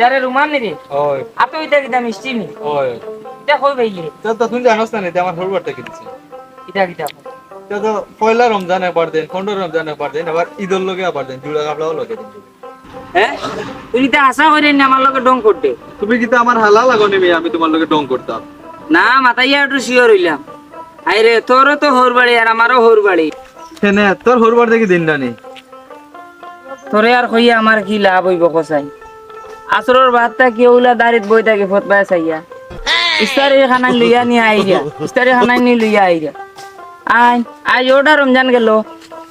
ইতারে রুমান নি রে ওই আতো ইতা কিতা মিষ্টি নি। ওই ইতা কই পাইলি তো তো তুমি জানোস না নি আমার হরবারটা কিনছি ইতা কিতা তো তো পয়লা রমজান একবার দেন পনেরো রমজান একবার দেন আবার ঈদের লগে আবার দেন জুড়া কাপড়াও লগে দেন। হ্যাঁ তুই ইতা আশা করে নি আমার লগে ডং করতে? তুমি কিন্তু আমার হালা লাগো নিবি আমি তোমার লগে ডং করতাম? না মাথাইয়া একটু শিওর হইলাম। আরে তোরও তো হোর বাড়ি আর আমারও হোর বাড়ি কেনে তোর হরবার দেখি দিন নানি? তোরে আর কইয়া আমার কি লাভ হইব কসাই? আসরর ভাতটা কি ওলা দাঁড়িত বই থাকে ফতবায় চাইয়া ইস্তারি খানাই লইয়া নিয়ে আইরা ইস্তারি খানাই নি লইয়া আইরা আই আজ ওটা রমজান গেল।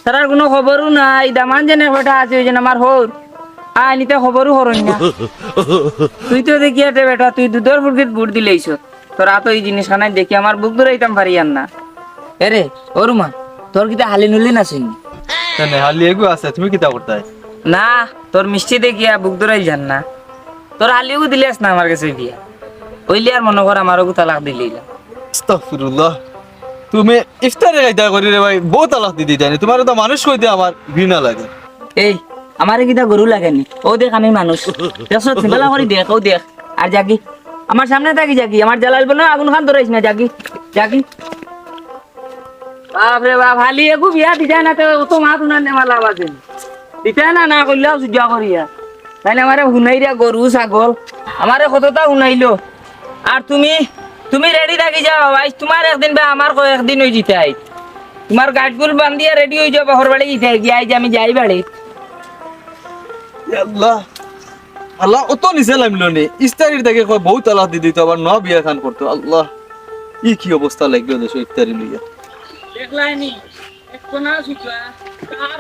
তার কোনো খবরও নাই দামান জেনে কথা আছে ওই জন্য আমার হোর আই নিতে খবরও হরণ না। তুই তো দেখি আটে বেটা তুই দুধর ফুরকিত বুট দিলেইছ তোরা তো এই জিনিস খানাই দেখি আমার বুক ধরাইতাম পারিয়ান না। এরে ওরুমা তোর কিতা হালি নুলি না? শুনি হালি এগু আছে তুমি কিতা করতাই না তোর মিষ্টি দেখিয়া বুক ধরাই যান না। তোর আলিও দিলিস না আমার কাছে বিয়া। ওইলি আর মনে কর আমারও তালাক দিলি আস্তাগফিরুল্লাহ। তুমি ইফতারে গাইতা করি রে ভাই বহুত তালাক দি দিতানি তোমার তো মানুষ কইতে আমার ঘৃণা লাগে। এই আমারে কিটা গরু লাগেনি ও দেখ আমি মানুষ। দেখছ বেলা করে দেখ ও দেখ। আর জাগি আমার সামনে থাকি জাগি আমার জ্বালাইল বলে আগুন খান ধরাইস না জাগি জাগি। বাপরে বাপ হালি একু বিয়া দিতে না তো অত মাত নেওয়া লাভ আছে দিতে না না করলেও সূর্য করিয়া। তাইলে আমারে হুনাইরা গরু ছাগল। আমারে কতটা হুনাইলো? আর তুমি তুমি রেডি থাকি যাও ভাই। তোমার একদিন বা আমার কয়েকদিন হয়ে যেতে আই। তোমার গাছগুল বান্ধিয়া রেডি হয়ে যাও বাহর বাড়ি যেতে গিয়ে আই যে আমি যাই বাড়ি। আল্লাহ। আল্লাহ অত নিচে লামিল নি। ইফতারির থেকে কয় বহুত তালাক দি দিত আবার ন বিয়া খান করতো। আল্লাহ ই কি অবস্থা লাগল দেশ ইফতারি লইয়া। দেখলাইনি একটু না আর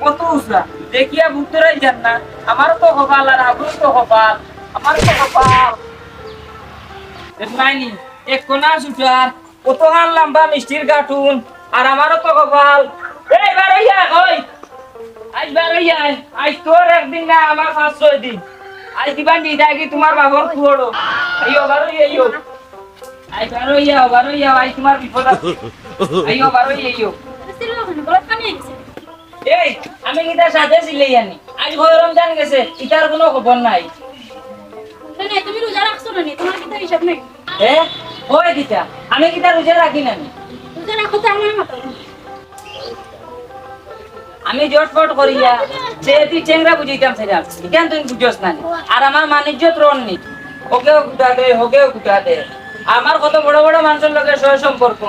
কত দেখিয়া যান না। আমারও তো তো আমার তো দেখলাইনি। এক কোনা শুকার কত হান লম্বা মিষ্টির কার্টুন। আর আমারও তো কপাল এই বারইয়া কই? আজ বারইয়া। আজ তোর একদিন না আমার পাঁচ ছয় দিন। আজ দিবান দি কি তোমার বাবার কুয়োড়ো আইও বারই আইও। আই বারইয়া বারইয়া আজ তোমার বিপদ আছে আইও বারই আইও। এই আমি কিটা সাথে সিলাই আনি। আজ ভয় রমজান গেছে ইটার কোনো খবর নাই। তুমি রোজা রাখছো না নি? তোমার কিতা হিসাব নেই? এ হয় কিটা আমি কিটা রোজা রাখি না রোজা রাখো তো আমার মতো আমি জটপট করিয়া যে তুই চেংরা বুঝাইতাম সেটা কেন তুমি বুঝস না আর আমার মানিজ্য ত্রণ নি। ওকেও কুটা দে ওকেও কুটা দে। আমার কত বড় বড় মানুষের লোকের সহ সম্পর্ক।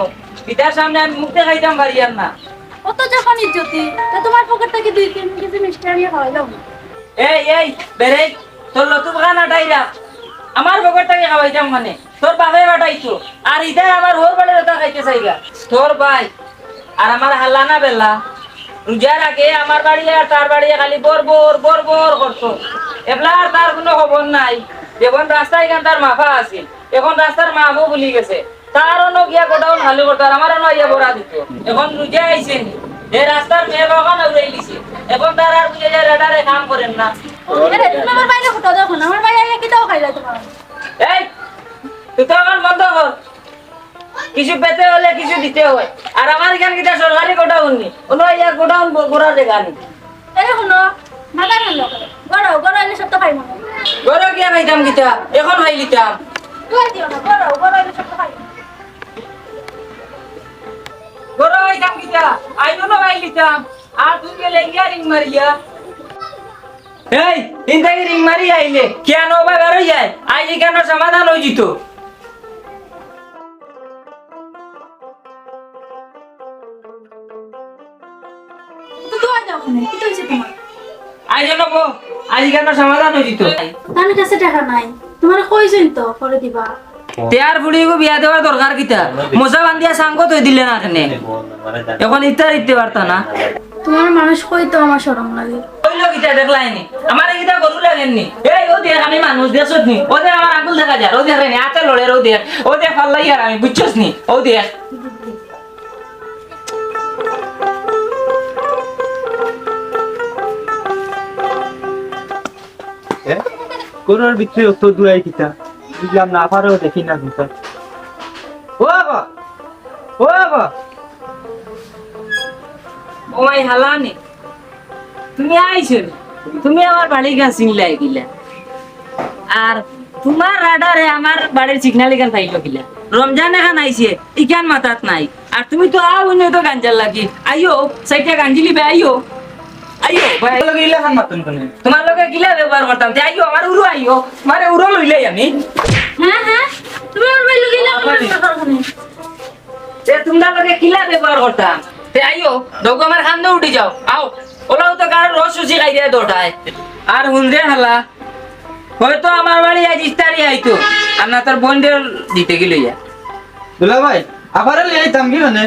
পিতার সামনে আমি মুখ দেখাইতাম পারিয়ার না। অত যখন ইজ্জতি। তা তোমার পকেট থেকে দুই তিন কেজি মিষ্টি আনিয়ে খাওয়াই দাও এই এই বেরে তোর লতুব খানা টাইরা। আমার পকেটটাকে খাওয়াইতাম মানে। তোর বাপে বাটাইছো আর ইটা আমার হোর বাড়ির খাইতে চাইগা। তোর ভাই আর আমার হাল্লা না বেলা। রোজার আগে আমার বাড়ি আর তার বাড়ি খালি বর বর বর বর করতো এবলা আর তার কোনো খবর নাই। যেমন রাস্তায় এখান তার মাফা আছিল। এখন রাস্তার মাফও ভুলি গেছে। তারও ন গিয়া গোটাউন খালি করতো আর আমারও ন ইয়া বড়া দিত এখন রোজা আইছে এই রাস্তার মেয়ে বাগান উড়াই দিছে। এখন তার আর বুঝে যায় রেডারে কাম করেন না। আমার বাইরে ফটো দেখো না আমার বাইরে আইয়া কিতাও খাইলা তোমার এই তুই তো এখন বন্ধ কর কিছু পেতে হলে কিছু দিতে হয়। আর আমার এখান কিটা সরকারি গোডাউন নি কোনো ইয়া গোডাউন গোড়ার জায়গা নেই। এই শুনো সব তো খাই মনে কিটা এখন লিতাম তুই দিও না গড়াও গড়াও এলে সব তো খাই গরো খাইতাম কিটা আইনো না খাই লিতাম আর তুই গেলে গিয়া রিং মারিয়া। এই রিং মারি আইলে। কেন যায় আই কেন সমাধান হয়ে যেত দাও ওখানে। কি হয়েছে তোমার? আই জানো গো আজ কেন সমাধান যেত তার কাছে টাকা নাই। তোমার কইছেন তো? করে দিবা। তেয়ার বুড়ি গো বিয়া দেওয়ার দরকার কিতা? মোজা বান্ধিয়া সাঙ্গ তৈ দিলে না এখানে এখন ইত্যার দিতে পারতা না? তোমার মানুষ কই তো আমার শরম লাগে? কইলো কিতা দেখলাইনি? আমার কিতা গরু লাগেননি। এই ও দেখ আমি মানুষ দেখছত নি ও দেখ আমার আঙ্গুল দেখা যায়। ও দেখ নি আচা লড়ে ও দেখ। ও দেখ ফাল্লাই আর আমি বুঝছস নি ও দেখ। কোনোর ভিতরে অত দূরাই কিতা? বুঝলাম না পারেও দেখি না ভিতর। ও বাবা! ও বাবা! ও মাই হালানি, তুমি আইছো? তুমি আমার বাড়ি গান চিনলাই গিলা। আর তোমার রাডারে আমার বাড়ির সিগনাল এখান পাইলো গিলা। রমজান এখান আইছে, ইখান মাথাত নাই। আর তুমি তো আও তো গাঞ্জার লাগি। আইও সাইটা গাঞ্জিলি বে আইও আইও ভাই লগে ইলা খান মাতুন কোনে? তোমার লগে গিলা ব্যবহার করতাম তে আইও আমার উড়ো আইও মারে উড়ো লইলাই আমি। হ্যাঁ হ্যাঁ তুমি আমার তে তোমরা লগে কিলা ব্যবহার করতাম। তে আইও দগো আমার খান্দে উঠি যাও আও ওলাও তো কারও রস সুচি খাই দিয়ে দোটায় আর হুনরে হালা হয়তো আমার বাড়ি আজ ইস্তারি আইতো আর না তোর বোনদের দিতে গেল দুলা ভাই আবার লই আইতাম কি মানে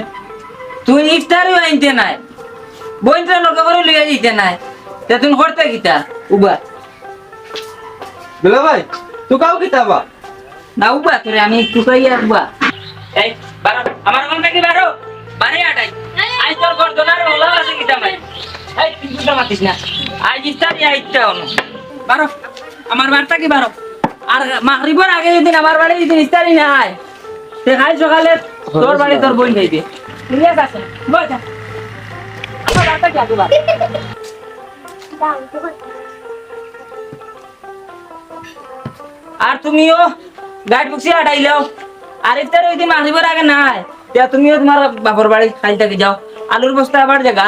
তুই ইফতারিও আনতে নাই। বোনদের লগে করে লইয়া দিতে নাই। তে তুমি করতে গিতা উবা। দুলা ভাই তুই কাও কিতাবা না উবা তোরে আমি একটু কইয়া উবা। এই বারো আমার থেকে বারো? বারে আটাই। আজ তোর ঘর দোনার ওলা আছে ভাই? এই তুই বুঝা মাতিস না। আজ ইফতারি আইতে অনু বারো আমার বারটা কি বারো? আর মাগরিবের আগে যদি আমার বাড়ি যদি ইফতারি না হয় তে কাল সকালে তোর বাড়ি তোর বোন যাইবে। ঠিক আছে আর তুমিও গাইড বুকসি আটাইলাও আর ইফতার ওই দিন মাগরিবের আগে নাই। তিয়া তুমিও তোমার বাপর বাড়ি কাল থেকে যাও। আলুর বস্তা আবার জায়গা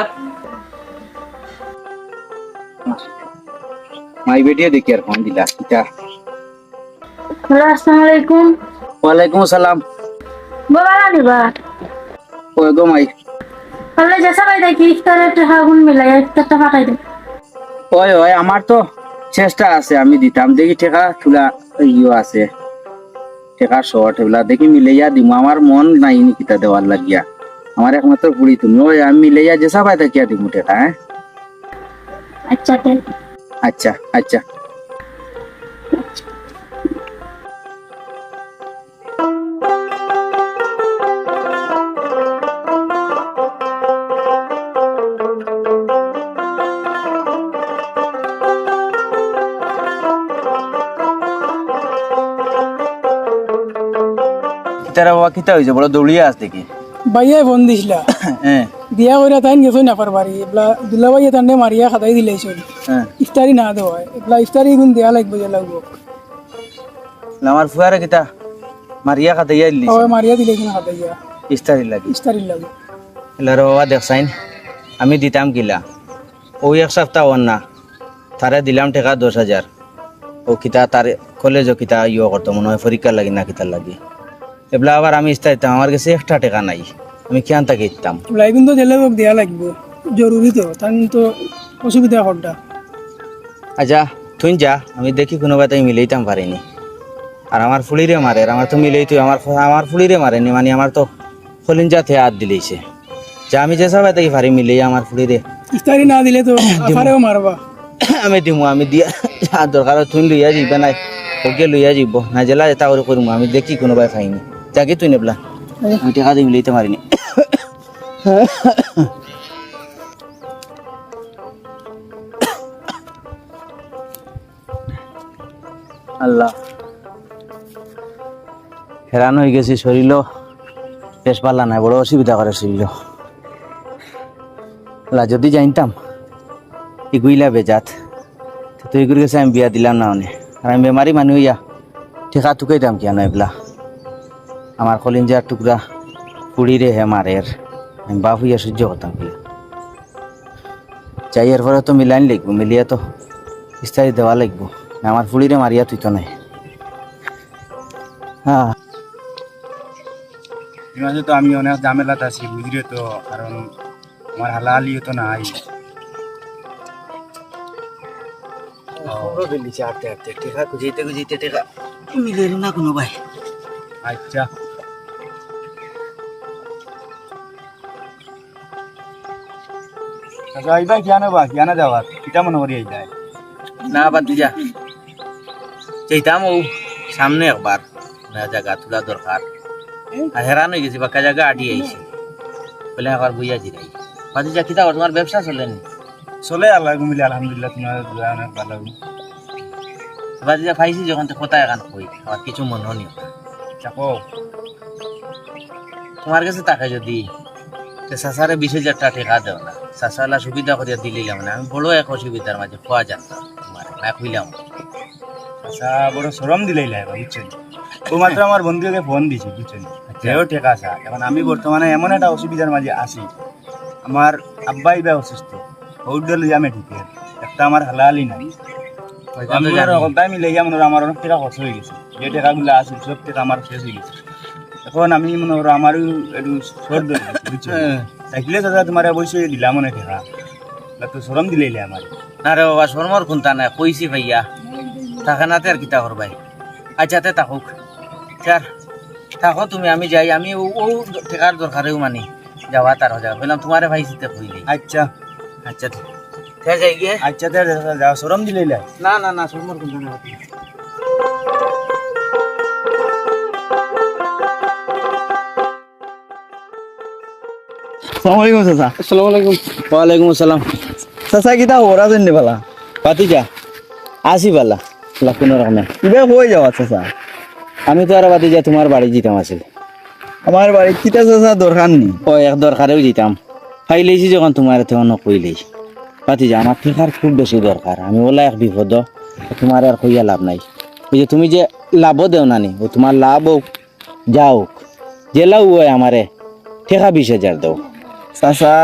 মাই বেটিয়ে দেখি আর ফোন দিলা হ্যালো আসসালামু আলাইকুম। ওয়ালাইকুম আসসালাম। বাবা নিবা ওই গো মাই। তাহলে যেসা ভাই দেখি ইফতারের টাকা গুণ মিলাই ইফতারটা ফাঁকাই দে ওই ওই আমার তো চেষ্টা আছে আমি দিতাম। দেখি টেকা তুলা ইয়ে আছে। টেকা শর্ট এগুলা দেখি মিলাইয়া দিমু। আমার মন নাই নি কিতা দেওয়ার লাগিয়া। আমার একমাত্র পুরি তুমি। ওই আমি মিলাইয়া যেসা পাই থাকিয়া দিমু টেকা হ্যাঁ? আচ্ছা আচ্ছা আচ্ছা। কিতারা বাবা কিতা হয়েছে বড় দৌড়িয়ে আস দেখি। বাইয়া ফোন দিছিলা। দিয়া কইরা তাই গেছো না পারবারি এবলা দুলা বাইয়া তান্ডে মারিয়া খাতাই দিলাইছিল হ্যাঁ ইফতারি না দেওয়া এবলা ইফতারি গুণ দেয়া লাগবে যে লাগবো। আমার ফুয়ারে কিতা? মারিয়া খাতে ইয়া দিলি ওই মারিয়া দিলাইছিল খাতাইয়া ইস্তারি লাগি। ইফতারি লাগে। এলার বাবা দেখছাইন আমি দিতাম কিলা। ওই এক সপ্তাহ ওর না। তারে দিলাম টাকা দশ হাজার ও কিতা তার কলেজও কিতা ইয়ে করতো মনে হয় পরীক্ষা লাগি না কিতা লাগি। এবলা আবার আমি ইস্তা দিতাম আমার কাছে একটা টাকা নাই। আমি কিয়ান তাকে দিতাম এবলা কিন্তু দিলে মোক দেয়া লাগবে জরুরি তো তান তো অসুবিধা হরটা আচ্ছা তুই যা আমি দেখি কোনোবা তাই মিলাইতাম পারিনি। আর আমার ফুলিরে মারে আর আমার তো মিলেই তুই আমার আমার ফুলিরে মারেনি মানে আমার তো ফলিনজাতে হাত দিলেইছে। যা আমি যে সবাই তাই পারি মিলেই আমার ফুলিরে। ইফতারি না দিলে তো আফারেও মারবা। আমি দিমু আমি দিয়া দরকার তুই লইয়া যাইবে নাই ওকে লইয়া যাইব না জেলা যেটা করে করব আমি দেখি কোনোবাই খাইনি যাকে তুই নেবলা আমি টাকা দিয়ে মিলাইতে পারিনি আল্লাহ হেরান হয়ে গেছি শরীর বেশ পাল্লা নাই বড় অসুবিধা করে শরীর আল্লাহ যদি জানতাম ইগুইলা বেজাত তো তুই গেছে আমি বিয়া দিলাম না অনে আর আমি বেমারি মানুষ ইয়া ঠেকা দাম কিয়া নয় আমার কলিঞ্জার টুকরা পুড়িরে হে মারের আমি বাপ হইয়া সহ্য করতাম যাই এর পরে তো মিলাইন লাগবো মিলিয়া তো ইস্তারি দেওয়া লাগবো। না আমার ফুলিরে মারিয়া তুই তো নাই। হ্যাঁ। মাঝে তো আমি অনেক ঝামেলাতে আছি বুঝলি তো কারণ আমার হালালিও তো নাই। ফেলিছে না কোনো ভাই আচ্ছা এইবার বা কিয়ানো যাওয়ার কিটা মনে করি এই যায় না বাদ যা। চাইতাম ও সামনে একবার। না জায়গা তোলা দরকার। আর হেরান হয়ে গেছি বাক্কা জায়গা আটি আইছি। বলে একবার বইয়া জিরাই। বাদি যা কিতা তোমার ব্যবসা চলেন চলে আল্লাহ মিলে আলহামদুলিল্লাহ তোমার অনেক ভালো। বাদি যা পাইছি যখন তো কথা এখান কই? আমার কিছু মনে নিও চাকো। তোমার কাছে টাকা যদি তে চাচারে বিশ হাজার টাকা টেকা দেও না। চাচালা সুবিধা করিয়া দিলাম না। আমি বড় এক অসুবিধার মাঝে খোয়া জানতাম তোমার না খুইলাম। আচ্ছা বড় সরম দিলাই লাগে বুঝছেন ও মাত্র আমার বন্ধুকে ফোন দিছি বুঝছেন যেও টেকা আছে। এখন আমি বর্তমানে এমন একটা অসুবিধার মাঝে আছি আমার আব্বাই বা অসুস্থ। লইয়া আমি ঢুকে। একটা আমার হালালি নাই। অকলটাই মিলে গিয়া মনে আমার অনেক টাকা খরচ হয়ে গেছে। যে টাকাগুলো আছে সব টাকা আমার শেষ হয়ে গেছে। এখন আমি মনে করো আমারও একটু শর্ট থাকলে দাদা তোমার অবশ্যই দিলাম মনে টাকা না তো সরম দিলে আমার না রে বাবা শর্মর কোনটা নাই কইছি ভাইয়া। টাকা নাতে আর কিতা করবাই আচ্ছা তে থাকুক। চার থাকো তুমি আমি যাই। আমি ও টেকার দরকারেও মানি। যাওয়া তার যাবে বললাম তোমারে ভাই সিতে কইলি আচ্ছা। আচ্ছা ঠিক ঠিক যাই গিয়ে আচ্ছা তে যাও সরম দিলে না না না শর্মর নাই আসসালামু আলাইকুম চাচা। আসসালামু আলাইকুম। ওয়ালাইকুম আসসালাম। চাচা কিতা আছেন নি বালা? পাতিজা আসি বালা। লাকুন রকমে কিবা হয়ে যাওয়া চাচা? আমি তো আর পাতিজা তোমার বাড়ি যেতাম আছিল আমার বাড়ি কিতা চাচা? দরকার নি ও এক দরকারেও যেতাম খাই লেছি যখন তোমার তখন কইলেই পাতিজা আমার টেকার খুব বেশি দরকার। আমি ওলা এক বিপদ। তোমার আর কইয়া লাভ নাই। ওই যে তুমি যে লাভও দেও নানি ও তোমার লাভ হোক যা হোক যে লাভ হয় আমারে টেকা বিশ হাজার দাও। চাচা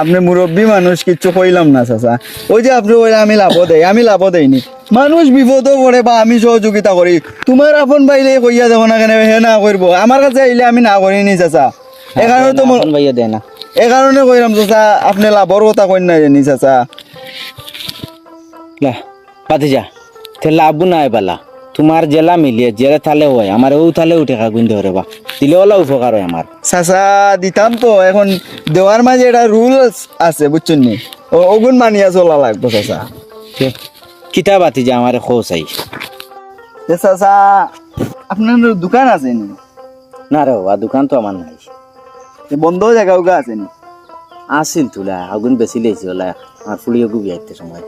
আপনি মুরব্বী মানুষ কিচ্ছু কইলাম না চাচা। ওই যে আপনি কইলে আমি লাভ দেই আমি লাভ দেইনি। মানুষ বিপদও পড়ে বা আমি সহযোগিতা করি। তোমার আপন বাইলে কইয়া দেবো না কেন হে না করব আমার কাছে আইলে আমি না করিনি চাচা। কারণে তো এখন ভাইয়া দেয় না। এই কারণে কইলাম চাচা আপনি লাভর কথা কই না জানি চাচা। লা পাতিজা তে লাভ নাই বালা তোমার জেলা মিলিয়ে জেলে থালে হয় আমার ও থালেও টেকা গুণ ধরে বা। দিলে ওলা উপকার হয় আমার। চাচা দিতাম তো এখন দেওয়ার মাঝে এটা রুল আছে বুঝছেন নি? ও- ওগুন মানিয়া চলা লাগবো চাচা। তে কিতা বাতিজা আমার খোঁজ চাই চাচা আপনার দোকান আছে নি? না রে বাবা দোকান তো আমার নাই। বন্ধ জায়গা উগা আছে নি? আসিল তুলা আগুন বেশি লেছি ওলা আর ফুলিও গুবি আইতে সময়।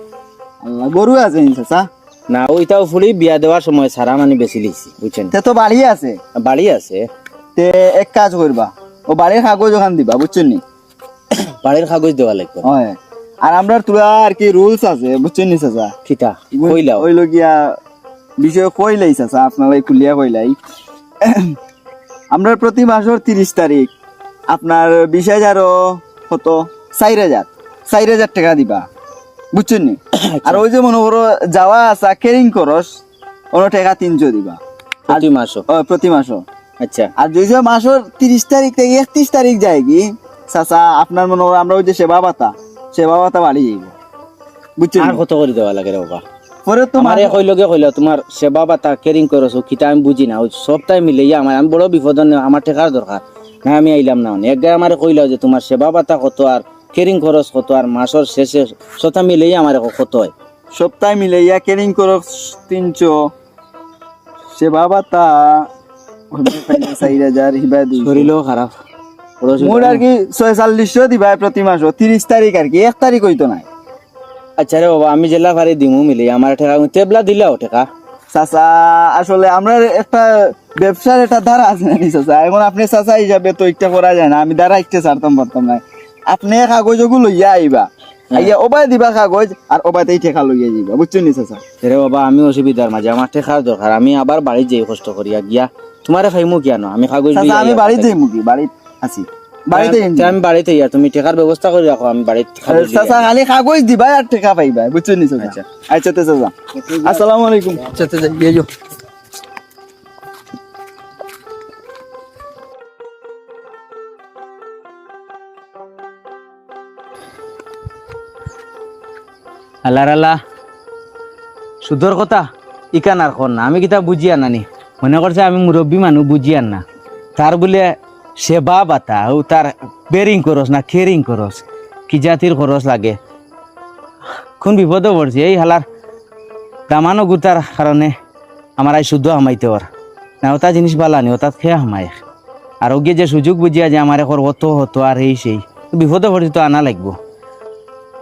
গরু আছে নি চাচা? না ওইটাও ফুলি বিয়া দেওয়ার সময় সারা মানে বেশি লেছি বুঝছেন? তে তো বাড়ি আছে। বাড়ি আছে। তে এক কাজ করবা ও বাড়ির কাগজ ওখান দিবা বুঝছেন নি? বাড়ির কাগজ দেওয়া লাগবে। হয়। আর আমরা তোরা আর কি রুলস আছে বুঝছেন নি চাচা? কিতা কইলাও। ওই লগিয়া বিষয় কইলাই চাচা আপনারা খুলিয়া কইলাই। আমরা প্রতি মাসের তিরিশ তারিখ আপনার বিশ হাজারও কত? চার হাজার। চার হাজার টাকা দিবা। বুঝছেন নি আর ওই যে মনে করো যাওয়া আসা কেরিং করস অন্য টাকা তিনশো দিবা। প্রতি মাসও? প্রতি মাসও। আচ্ছা। আর যদি যে মাসের তিরিশ তারিখ থেকে একত্রিশ তারিখ যায় কি? চাচা আপনার মনে করো আমরা ওই যে সেবা পাতা সেবা পাতা বাড়ি যাইব। বুঝছেন আর কত করে দেওয়া লাগে রে বাবা? পরে তো আমার মাসে- কইলগে কইল তোমার সেবা বা তা কেরিং করছ কিতা আমি বুঝি না ওই সবটাই মিলে ইয়া আমার আমি বড় বিপদ আমার টেকার দরকার। না আমি আইলাম না এক গায়ে আমার কইল যে তোমার সেবা পাতা কত আর কেরিং খরচ কত আর মাসের শেষে সবটা মিলে আমার কত হয়? সপ্তাহে মিলে ইয়া কেরিং করো তিনশো। সেবা পাতা চার হাজার হিবা দুই শরীরও খারাপ। মোট আর কি ছয়চল্লিশশো দিবা প্রতি মাস তিরিশ তারিখ আর কি এক তারিখ হইতো নাই। আচ্ছা রে বাবা আমি জেলা ফারি দিমু মিলে আমার তেবলা দিলাও টেকা চাচা আসলে আমরা একটা ব্যবসার একটা ধারা আছে না চাচা? এখন আপনি চাচা হিসাবে তো একটা করা যায় না আমি ধারা একটা ছাড়তাম পারতাম না আপনি কাগজ ওগুলো লইয়া আইবা আইয়া ওবাই দিবা কাগজ আর ওবাইতেই ঠেকা লইয়া যাইবা বুঝছ নি চাচা? রে বাবা আমি অসুবিধার মাঝে আমার টেকার দরকার আমি আবার বাড়ি যাই কষ্ট করিয়া গিয়া। তোমারে খাইমু কেন আমি কাগজ আমি আইয়া বাড়িতে মুখি বাড়িতে আছি। বাড়িতে আমি বাড়িতে ইয়া তুমি টেকার ব্যবস্থা করে রাখো আমি বাড়িতে চাচা খালি কাগজ দিবা আর টেকা পাইবা। বুঝছ নি চাচা? আচ্ছা। আচ্ছা তো চাচা। আসসালামু আলাইকুম। আচ্ছা তো যাই যাও। আল্লাহ আল্লাহ। সুদর কথা, ইকান আর কর না। আমি কিতা বুঝি আনানি মনে করছে আমি মুরব্বী মানুষ বুঝি না তার বলে সেবা বাতা, ও তার বেরিং করস না, খেরিং করস, কি জাতির খরচ লাগে। কোন বিপদে পড়ছে এই হালার দামানো গুতার কারণে আমার আই শুদ্ধ হামাইতে ওর না ওটা জিনিস বালানি ওটা খেয়ে হামায় আর ওকে যে সুযোগ বুঝিয়া যে আমার এখন হতো হতো আর এই সেই। বিপদে পড়ছে তো আনা লাগবো।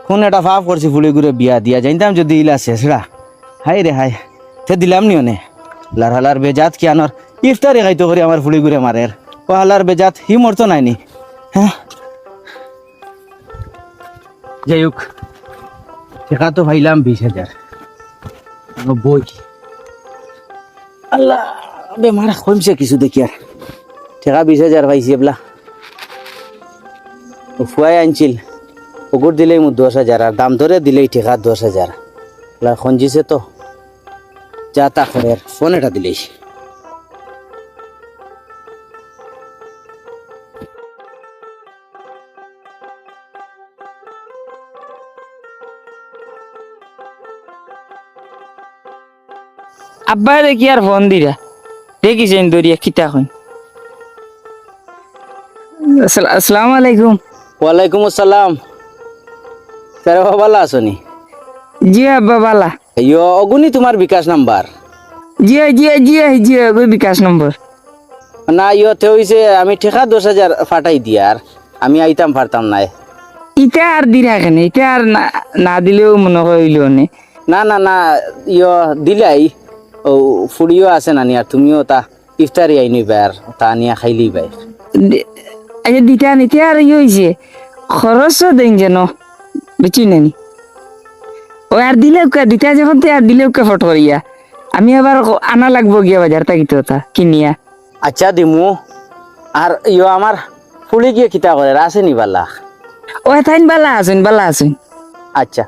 কোন একটা ফাফ করছি ফুলি ঘুরে বিয়া দিয়া জানতাম যদি ইলা শেষরা হাই রে হাই তে দিলাম নি। অনে লার হালার বেজাত কি আনর? ইফতারে খাইতো করি আমার ফুলি ঘুরে মারের ও হালার বেজাত, হি মরতো নাইনি হ্যাঁ। যাই হোক টাকা তো ভাইলাম বিশ হাজার। বই আল্লাহ বেমার কমছে কিছু দেখি আর। টাকা বিশ হাজার পাইছি এবলা। ফুয়াই আনছিল। পুকুর দিলেই মু দশ হাজার আর দাম ধরে দিলেই টাকা দশ হাজার। খঞ্জিছে তো। যা তা করে আর ফোন এটা দিলেই। আব্বা দেখি আর ফোন দিরা। দেখিছেন দরিয়া কিতা হন আসসালামু আলাইকুম। ওয়ালাইকুম আসসালাম। স্যার ভালো আছো নি? জি আব্বা বালা। ইয়ো অগুনি তোমার বিকাশ নাম্বার। জি জি জি জি ওই বিকাশ নম্বর। না ইয়ো তে হইছে আমি ঠেকা দশ হাজার ফাটাই দিয়া আর আমি আইতাম পারতাম নাই। ইটা আর দিরা কেন? ইটা আর না না দিলেও মনে হইল নে। না না না ইয়ো দিলাই। ও ফুড়িও আছে নানি আর তুমিও তা ইফতারি আইনি আর তা আনিয়া খাইলি বাই দে- আচ্ছা দিটা নিতে আর ইয়ে হয়েছে খরচও দেন যেন। বুঝছি নানি। ও আর দিলে কে দিটা যখন তে আর দিলে কে ফটো করিয়া। আমি আবার আনা লাগবো গিয়া বাজার তাকিত তা কিনিয়া। আচ্ছা দিমু। আর ইয়ো আমার ফুড়ি গিয়ে কিতা করে আছে নি বালা? ও তাইন বালা আছেন বালা আছেন। আচ্ছা।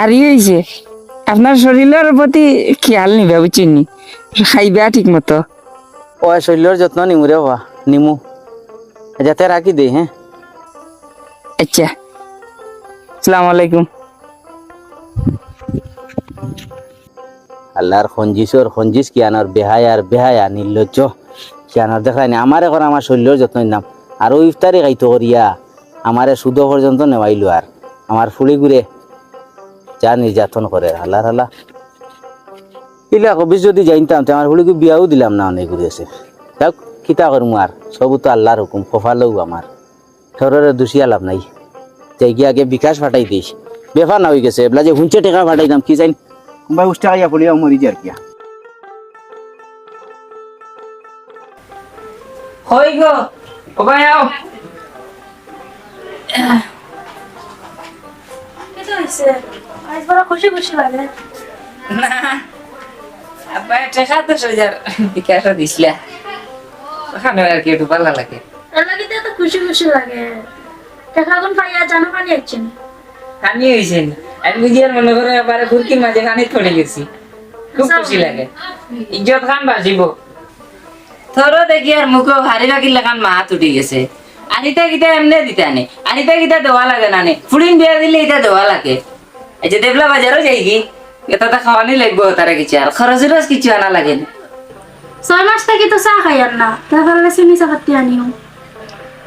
আর ইয়ে হয়েছে আপনার শরীরের প্রতি খেয়াল নিবা বুঝছেন নি? খাইবা ঠিক মতো। ও শরীরের যত্ন নিমু রে বাবা নিমু। যাতে রাখি দে হ্যাঁ আচ্ছা। আসসালামু আলাইকুম। আল্লাহর খঞ্জিসর খঞ্জিস কিয়ানোর বেহায় আর বেহায়া নির্লজ্জ? কিয়ানোর দেখায় না? আমার এখন আমার শরীরের যত্ন নিলাম। আর ওই ইফতারি খাইতো করিয়া আমারে সুদ পর্যন্ত নেওয়াইলো আর আমার ফুলি ঘুরে যা নির্যাতন করে আল্লাহর আল্লাহ ইলা কবিস যদি জানতাম তো আমার ফুলিকে বিয়াও দিলাম না অনেক ঘুরে আছে। যাক কিতা করমু আর সবু তো আল্লাহর হুকুম কফালেও আমার সররে দুষিয়া লাভ নাই। যাই গিয়ে আগে বিকাশ ফাটাই দিস। বেফার না হয়ে গেছে। এবলা যে হুঁচে টেকা ফাটাইতাম কি জানি। কোনবাই উষ্টা খাইয়া পড়িয়া মরি যার কিয়া হই গো ও ভাই আও। কিছু হয়েছে আজ বড় খুশি খুশি লাগে। না আব্বা টাকা দশ হাজার বিকাশ দিছিলা ওখানে আর কি একটু ভালো লাগে। এর তো খুশি খুশি লাগে। টাকা এখন পাইয়া জানো পানি আছেন খানি হয়েছে আমি বুঝি মনে করে এবারে ঘুরকির মাঝে খানি পড়ে গেছি। খুব খুশি লাগে। ইজ্জত খান বাজিব। থর দেখি আর মুখে হারি রাখিলে খান মাহাত উঠি গেছে। আনিতা গীতা এমনি দিতা নে। আনিতা গীতা দেওয়া লাগে না নে। ফুড়িন বিয়া দিলে এটা দেওয়া লাগে। এই যে দেবলা বাজারও যাই কি? এটা তো খাওয়ানি লাগবো তারা কিছু আর খরচ রস কিছু আনা লাগে না? ছয় মাস থেকে তো চা খাই আর না। কারণে চিনি চাপাতি আনিও।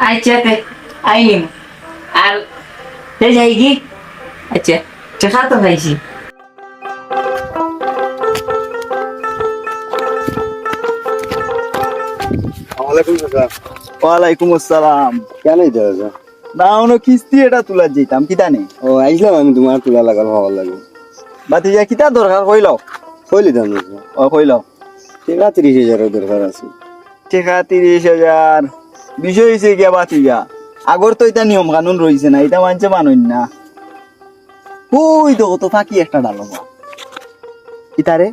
আচ্ছা তে আইনিম আর যাই কি আচ্ছা টাকা তো খাইছি ওয়ালাইকুম আসসালাম। কেন দাদা না অনো কিস্তি এটা তুলার যেতাম কিতা নেই ও আইসলাম আমি তোমার তুলা লাগাল ভালো লাগে। বাতি যা কিতা দরকার কইলাও কইলি দাম ও কইলাও ঠিক আছে তিরিশ হাজারের দরকার আছে। টাকা তিরিশ হাজার। বিষয় হয়েছে গিয়া বাতি যা। আগর তো এটা নিয়ম কানুন রয়েছে না এটা মানছে মানুষ না। ওই তো কত ফাঁকি একটা ডালো ইতারে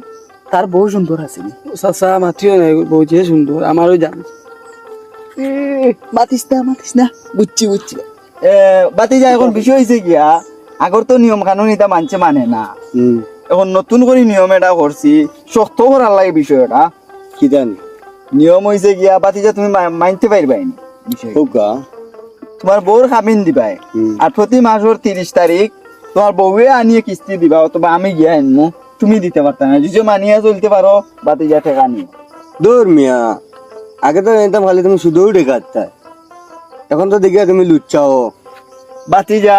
তার বহু সুন্দর আছে চাচা মাতিও নাই বহুত সুন্দর আমারও জান। মাতিস না মাতিস না। বুঝছি বুঝছি। বাতি যা এখন বিষয় হয়েছে গিয়া আগর তো নিয়ম কানুন এটা মানছে মানে না। এখন নতুন করে নিয়ম এটা করছি শক্ত করার লাগে বিষয়টা। কি জানি। নিয়ম হয়েছে গিয়া বাতি যা তুমি মানতে পারবাইনি বিষয় তোমার বউর খামিন দিবাই। আর প্রতি মাসের তিরিশ তারিখ তোমার বউয়ে আনিয়ে কিস্তি দিবা অথবা আমি গিয়া আনমু তুমি দিতে পারতা না যদি মানিয়ে চলতে পারো বাতি যা ঠেকা নিও দূর মিয়া আগে তো জানতাম খালি তুমি শুধুই ঢেকাতে এখন তো দেখিয়া তুমি লুচ্ছাও বাতি যা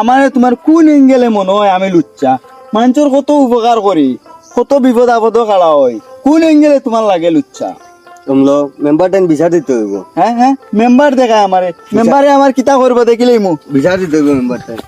আমার তোমার কোন এঙ্গেলে মনে হয় আমি লুচ্চা মানুষের কত উপকার করি কত বিপদ আপদ কাড়া হয়। কোন এঙ্গেলে তোমার লাগে লুচ্চা তোমলো মেম্বার টেন বিচার দিতে হইব হ্যাঁ হ্যাঁ মেম্বার দেখায় আমারে মেম্বারে আমার কিতা করব দেখিলেই মু বিচার দিতে হইব মেম্বার টেন